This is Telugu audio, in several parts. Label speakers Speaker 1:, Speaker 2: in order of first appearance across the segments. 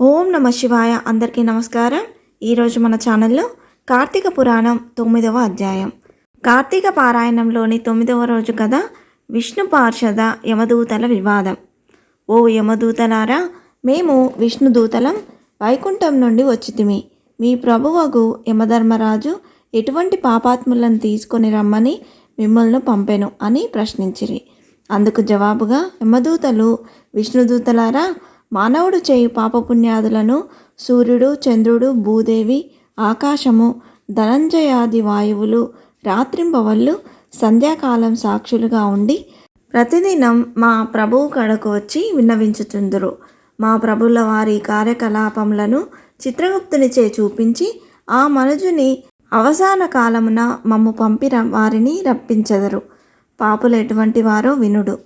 Speaker 1: ఓం నమ శివాయ. అందరికీ నమస్కారం. ఈరోజు మన ఛానల్లో కార్తీక పురాణం తొమ్మిదవ అధ్యాయం. కార్తీక పారాయణంలోని తొమ్మిదవ రోజు కథ విష్ణు పార్షద యమదూతల వివాదం. ఓ యమదూతలారా మేము విష్ణుదూతలం వైకుంఠం నుండి వచ్చితిమి. మీ ప్రభువగు యమధర్మరాజు ఎటువంటి పాపాత్ములను తీసుకొని రమ్మని మిమ్మల్ని పంపెను అని ప్రశ్నించిరి. అందుకు జవాబుగా యమదూతలు విష్ణుదూతలారా మానవుడు చేయు పాపపుణ్యాదులను సూర్యుడు చంద్రుడు భూదేవి ఆకాశము ధనంజయాది వాయువులు రాత్రింబవళ్ళు సంధ్యాకాలం సాక్షులుగా ఉండి ప్రతిదినం మా ప్రభువు కడకు వచ్చి విన్నవించుచుందురు. మా ప్రభుల వారి కార్యకలాపములను చిత్రగుప్తునిచే చూపించి ఆ మనుజుని అవసాన కాలమున మమ్ము పంపిన వారిని రప్పించెదరు. పాపులు ఎటువంటి వారో వినుడు.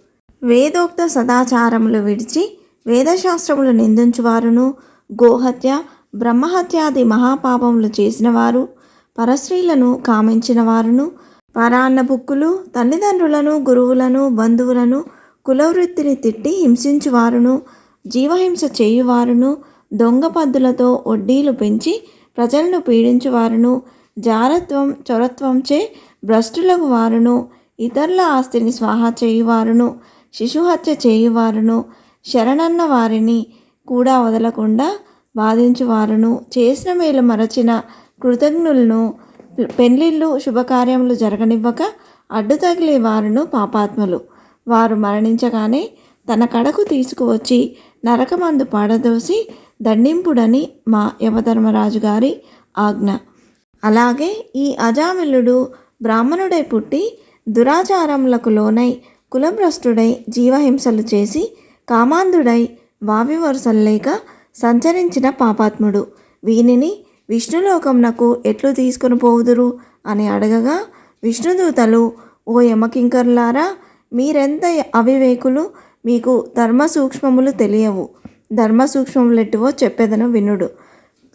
Speaker 1: వేదోక్త సదాచారములు విడిచి వేదశాస్త్రములు నిందించువారును. గోహత్య బ్రహ్మహత్యాది మహాపాపములు చేసినవారు పరస్త్రీలను కామించిన వారును పరాన్న బుక్కులు తల్లిదండ్రులను గురువులను బంధువులను కులవృత్తిని తిట్టి హింసించువారును. జీవహింస చేయువారును. దొంగ పద్దులతో వడ్డీలు పెంచి ప్రజలను పీడించువారును. జారత్వం చొరత్వంచే భ్రష్టులకు వారును ఇతరుల ఆస్తిని స్వాహా చేయువారును. శిశుహత్య చేయువారును. శరణన్న వారిని కూడా వదలకుండా బాధించువారును చేసిన మేలు మరచిన కృతజ్ఞులను పెళ్ళిళ్ళు శుభకార్యములు జరగనివ్వక అడ్డు తగిలే వారును పాపాత్ములు. వారు మరణించగానే తన కడకు తీసుకువచ్చి నరకమందు పాడదోసి దండింపుడని మా యమధర్మరాజు గారి ఆజ్ఞ. అలాగే ఈ అజామిలుడు బ్రాహ్మణుడై పుట్టి దురాచారములకు లోనై కులభ్రష్టుడై జీవహింసలు చేసి కామాంధుడై వావి వరుసల్లేక సంచరించిన పాపాత్ముడు. వీనిని విష్ణులోకంనకు ఎట్లు తీసుకుని పోవుదురు? అని అడగగా విష్ణుదూతలు ఓ యమకింకరులారా మీరెంత అవివేకులు మీకు ధర్మ సూక్ష్మములు తెలియవు. ధర్మ సూక్ష్మములెట్టువో వినుడు.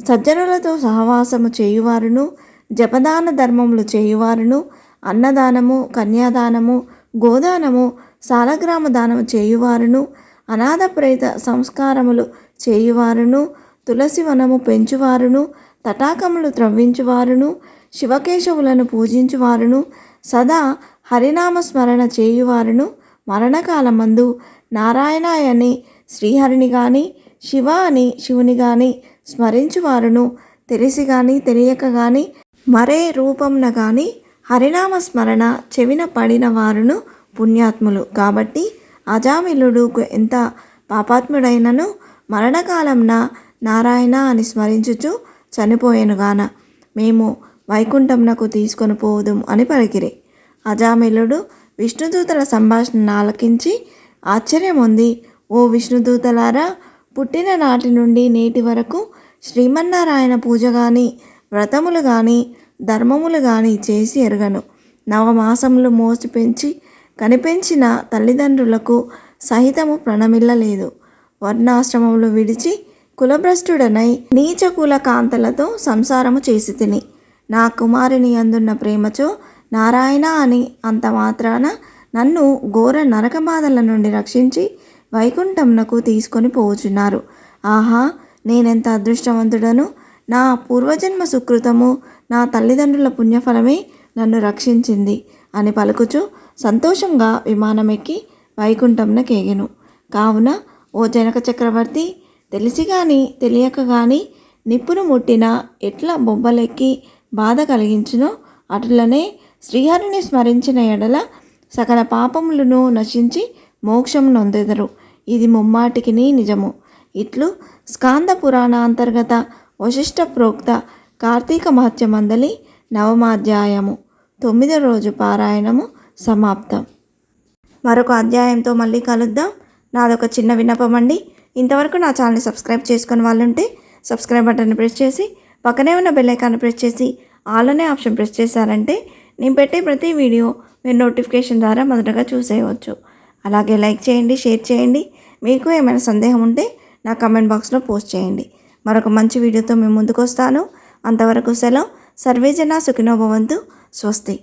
Speaker 1: సజ్జనులతో సహవాసము చేయువారును జపదాన ధర్మములు చేయువారును అన్నదానము కన్యాదానము గోదానము సాలగ్రామ దానము చేయువారును అనాథ ప్రేత సంస్కారములు చేయువారును తులసి వనము పెంచువారును తటాకములు త్రవ్వించువారును శివకేశవులను పూజించువారును సదా హరినామ స్మరణ చేయువారును మరణకాలమందు నారాయణ అని శ్రీహరిని గాని శివ అని శివుని గాని స్మరించువారును తెలిసి గాని తెలియక గాని మరే రూపంన గాని హరినామ స్మరణ చెవిన పడిన వారును పుణ్యాత్ములు. కాబట్టి అజామిలుడు ఎంత పాపాత్ముడైనను మరణకాలంన నారాయణ అని స్మరించుచు చనిపోయేనుగాన మేము వైకుంఠంనకు తీసుకొని పోదుం అని పలికిరి. అజామిలుడు విష్ణుదూతల సంభాషణ ఆలకించి ఆశ్చర్యం ఉంది ఓ విష్ణుదూతలారా పుట్టిన నాటి నుండి నేటి వరకు శ్రీమన్నారాయణ పూజ కానీ వ్రతములు కానీ ధర్మములు కానీ చేసి ఎరగను. నవమాసములు మోసి పెంచి కనిపించిన తల్లిదండ్రులకు సహితము ప్రణమిల్లలేదు. వర్ణాశ్రమములు విడిచి కులభ్రష్టుడనై నీచ కుల కాంతలతో సంసారము చేసి తిని నా కుమారుని అందున్న ప్రేమచో నారాయణ అని అంత మాత్రాన నన్ను ఘోర నరకబాధల నుండి రక్షించి వైకుంఠంనకు తీసుకొని పోవుచున్నారు ఆహా నేనెంత అదృష్టవంతుడను? నా పూర్వజన్మ సుకృతము నా తల్లిదండ్రుల పుణ్యఫలమే నన్ను రక్షించింది అని పలుకుచు సంతోషంగా విమానమెక్కి వైకుంఠంనకేగెను కావున ఓ జనక చక్రవర్తి తెలిసి కానీ తెలియక కానీ నిప్పును ముట్టిన ఎట్ల బొబ్బలెక్కి బాధ కలిగించునో అటులనే శ్రీహరిని స్మరించిన ఎడల సకల పాపములను నశించి మోక్షం నొందెదరు. ఇది ముమ్మాటికి నిజము. ఇట్లు స్కాంద పురాణ అంతర్గత వశిష్ట ప్రోక్త కార్తీక మహత్యమందలి నవమాధ్యాయము. తొమ్మిదో రోజు పారాయణము సమాప్తం. మరొక అధ్యాయంతో మళ్ళీ కలుద్దాం. నాదొక చిన్న విన్నపం అండి. ఇంతవరకు నా ఛానల్ని సబ్స్క్రైబ్ చేసుకుని వాళ్ళు ఉంటే సబ్స్క్రైబ్ బటన్ని ప్రెస్ చేసి పక్కనే ఉన్న బెల్ ఐకాన్ని ప్రెస్ చేసి ఆల్ అనే ఆప్షన్ ప్రెస్ చేశారంటే నేను పెట్టే ప్రతి వీడియో మీరు నోటిఫికేషన్ ద్వారా మొదటగా చూసేయవచ్చు. అలాగే లైక్ చేయండి షేర్ చేయండి. మీకు ఏమైనా సందేహం ఉంటే నా కమెంట్ బాక్స్లో పోస్ట్ చేయండి. మరొక మంచి వీడియోతో మేము ముందుకు వస్తాను అంతవరకు సెలవు. సర్వేజన సుఖినోభవంతు స్వస్తి.